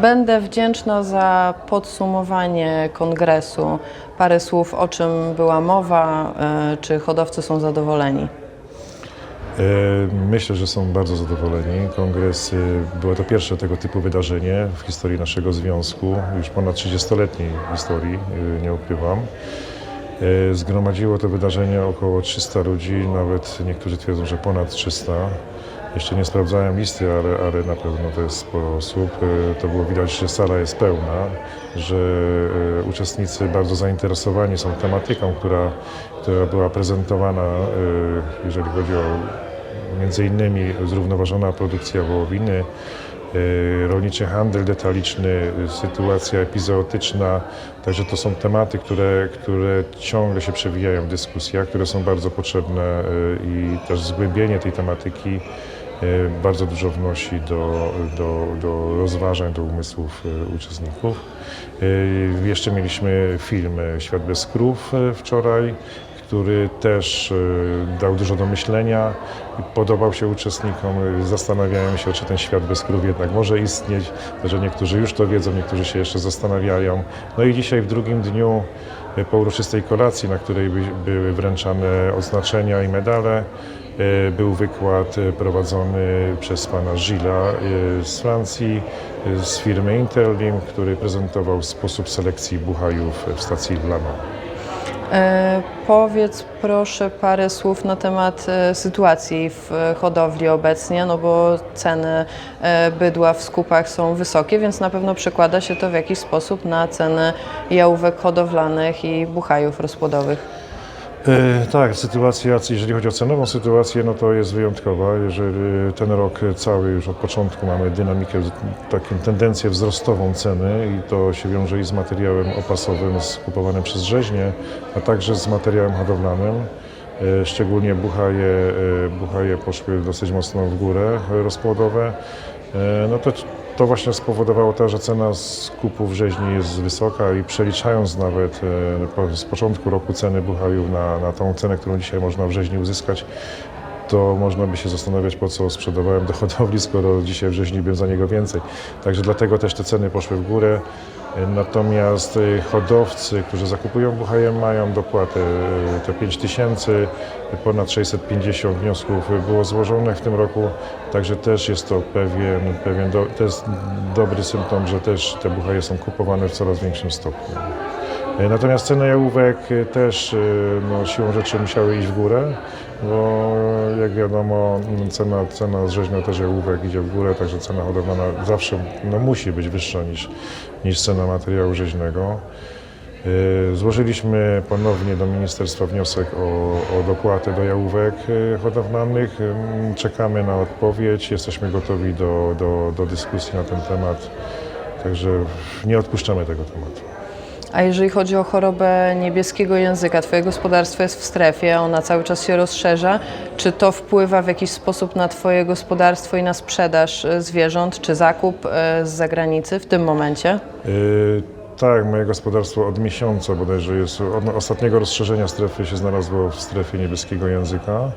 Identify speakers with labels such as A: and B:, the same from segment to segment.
A: Będę wdzięczna za podsumowanie kongresu. Parę słów, o czym była mowa, e, czy hodowcy są zadowoleni.
B: E, Myślę, że są bardzo zadowoleni. Kongres było to pierwsze tego typu wydarzenie w historii naszego związku, już ponad 30-letniej historii, e, nie ukrywam. Zgromadziło to wydarzenie około 300 ludzi, nawet niektórzy twierdzą, że ponad 300. Jeszcze nie sprawdzałem listy, ale, ale na pewno to jest sporo osób. E, To było widać, że sala jest pełna, że e, uczestnicy bardzo zainteresowani są tematyką, która, która była prezentowana, e, jeżeli chodzi o między innymi zrównoważona produkcja wołowiny, rolniczy handel detaliczny, sytuacja epizootyczna. Także to są tematy, które, które ciągle się przewijają w dyskusjach, które są bardzo potrzebne i też zgłębienie tej tematyki bardzo dużo wnosi do, do, do rozważań, do umysłów e, uczestników. E, Jeszcze mieliśmy film e, Świat bez krów e, wczoraj, który też e, dał dużo do myślenia, podobał się uczestnikom, e, zastanawiają się, czy ten świat bez krów jednak może istnieć, że niektórzy już to wiedzą, niektórzy się jeszcze zastanawiają. No i dzisiaj w drugim dniu e, po uroczystej kolacji, na której by- były wręczane oznaczenia i medale, e, był wykład e, prowadzony przez pana Gilla e, z Francji, e, z firmy Interlim, który prezentował sposób selekcji buchajów w stacji Lano.
A: E, Powiedz proszę parę słów na temat e, sytuacji w e, hodowli obecnie, no bo ceny e, bydła w skupach są wysokie, więc na pewno przekłada się to w jakiś sposób na ceny jałówek hodowlanych i buchajów rozpłodowych.
B: E, Tak, sytuacja, jeżeli chodzi o cenową sytuację, no to jest wyjątkowa. Jeżeli ten rok cały już od początku mamy dynamikę, taką tendencję wzrostową ceny i to się wiąże i z materiałem opasowym skupowanym przez rzeźnie, a także z materiałem hodowlanym. E, Szczególnie buchaje, e, buchaje poszły dosyć mocno w górę e, rozpłodowe. E, No to, to właśnie spowodowało to, że cena skupów rzeźni jest wysoka i przeliczając nawet e, z początku roku ceny buchajów na, na tą cenę, którą dzisiaj można w rzeźni uzyskać, to można by się zastanawiać, po co sprzedawałem do hodowli, skoro dzisiaj w rzeźni bym za niego więcej. Także dlatego też te ceny poszły w górę. Natomiast e, hodowcy, którzy zakupują buchaje, mają dopłatę e, te 5 tysięcy, ponad 650 wniosków było złożonych w tym roku, także też jest to pewien, pewien do, to jest dobry symptom, że też te buchaje są kupowane w coraz większym stopniu. E, Natomiast ceny jałówek e, też e, no, siłą rzeczy musiały iść w górę, bo jak wiadomo m, cena, cena z rzeźnia też jałówek idzie w górę, także cena hodowlana zawsze no, musi być wyższa niż, niż cena materiału rzeźnego. Złożyliśmy ponownie do ministerstwa wniosek o, o dopłatę do jałówek hodowlanych. Czekamy na odpowiedź, jesteśmy gotowi do, do, do dyskusji na ten temat, także nie odpuszczamy tego tematu.
A: A jeżeli chodzi o chorobę niebieskiego języka, Twoje gospodarstwo jest w strefie, ona cały czas się rozszerza. Czy to wpływa w jakiś sposób na Twoje gospodarstwo i na sprzedaż e, zwierząt, czy zakup e, z zagranicy w tym momencie?
B: Yy, tak, moje gospodarstwo od miesiąca bodajże jest, od ostatniego rozszerzenia strefy się znalazło w strefie niebieskiego języka.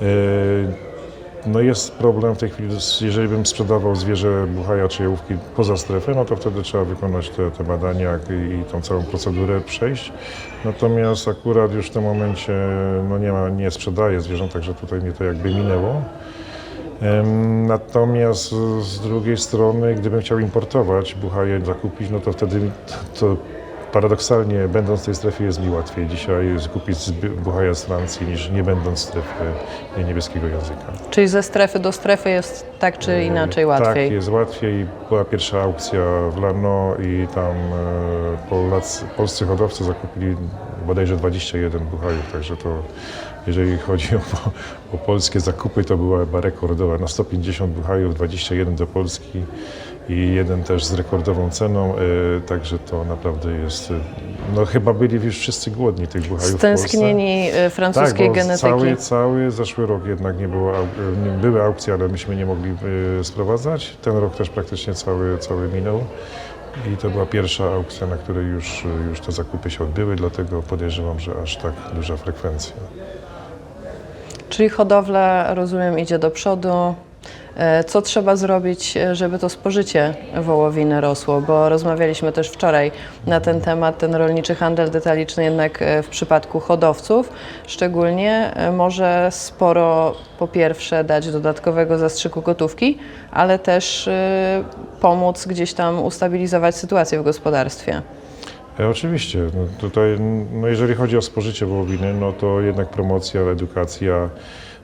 B: Yy, no jest problem w tej chwili, jeżeli bym sprzedawał zwierzę buchaja czy jałówki poza strefę, no to wtedy trzeba wykonać te, te badania i, i tą całą procedurę przejść. Natomiast akurat już w tym momencie no nie, ma, nie sprzedaję zwierząt, także tutaj mnie to jakby minęło. Natomiast z drugiej strony, gdybym chciał importować buchaje, zakupić, no to wtedy to paradoksalnie, będąc w tej strefie, jest mi łatwiej dzisiaj kupić buchaja z Francji, niż nie będąc w strefie niebieskiego języka.
A: Czyli ze strefy do strefy jest tak czy inaczej łatwiej?
B: Tak, jest łatwiej. Była pierwsza aukcja w Lano i tam e, Polacy, polscy hodowcy zakupili bodajże 21 buchajów, także to jeżeli chodzi o, o polskie zakupy, to była chyba rekordowa. Na 150 buchajów 21 do Polski i jeden też z rekordową ceną, e, także to naprawdę jest, e, no chyba byli już wszyscy głodni tych buchajów.
A: Stęsknieni e, francuskiej
B: tak, bo
A: genetyki.
B: Cały, cały zeszły rok jednak nie było, nie były aukcje, ale myśmy nie mogli y, sprowadzać. Ten rok też praktycznie cały, cały minął. I to była pierwsza aukcja, na której już, już te zakupy się odbyły, dlatego podejrzewam, że aż tak duża frekwencja.
A: Czyli hodowla, rozumiem, idzie do przodu. E, Co trzeba zrobić, e, żeby to spożycie wołowiny rosło? Bo rozmawialiśmy też wczoraj na ten temat. Ten rolniczy handel detaliczny jednak e, w przypadku hodowców szczególnie może sporo po pierwsze dać dodatkowego zastrzyku gotówki, ale też pomóc gdzieś tam ustabilizować sytuację w gospodarstwie.
B: Oczywiście. No tutaj, no jeżeli chodzi o spożycie wołowiny, no to jednak promocja, edukacja,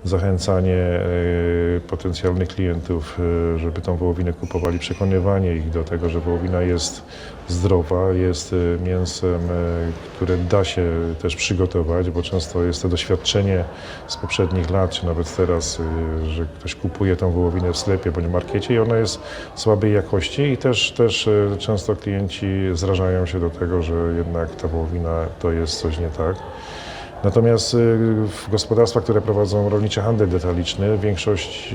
B: zachęcanie e, potencjalnych klientów, e, żeby tą wołowinę kupowali, przekonywanie ich do tego, że wołowina jest zdrowa, jest e, mięsem, które da się też przygotować, bo często jest to doświadczenie z poprzednich lat, czy nawet teraz, że ktoś kupuje tą wołowinę w sklepie bądź markecie i ona jest słabej jakości i też, też często klienci zrażają się do tego, że jednak ta wołowina to jest coś nie tak. Natomiast y, w gospodarstwach, które prowadzą rolniczy handel detaliczny, większość,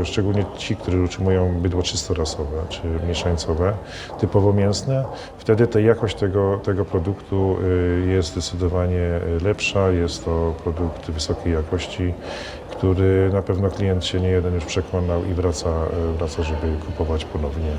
B: y, szczególnie ci, którzy utrzymują bydło czystorasowe czy mieszańcowe, typowo mięsne, wtedy ta jakość tego, tego produktu y, jest zdecydowanie lepsza. Jest to produkt wysokiej jakości, który na pewno klient się nie jeden już przekonał i wraca, wraca żeby kupować ponownie.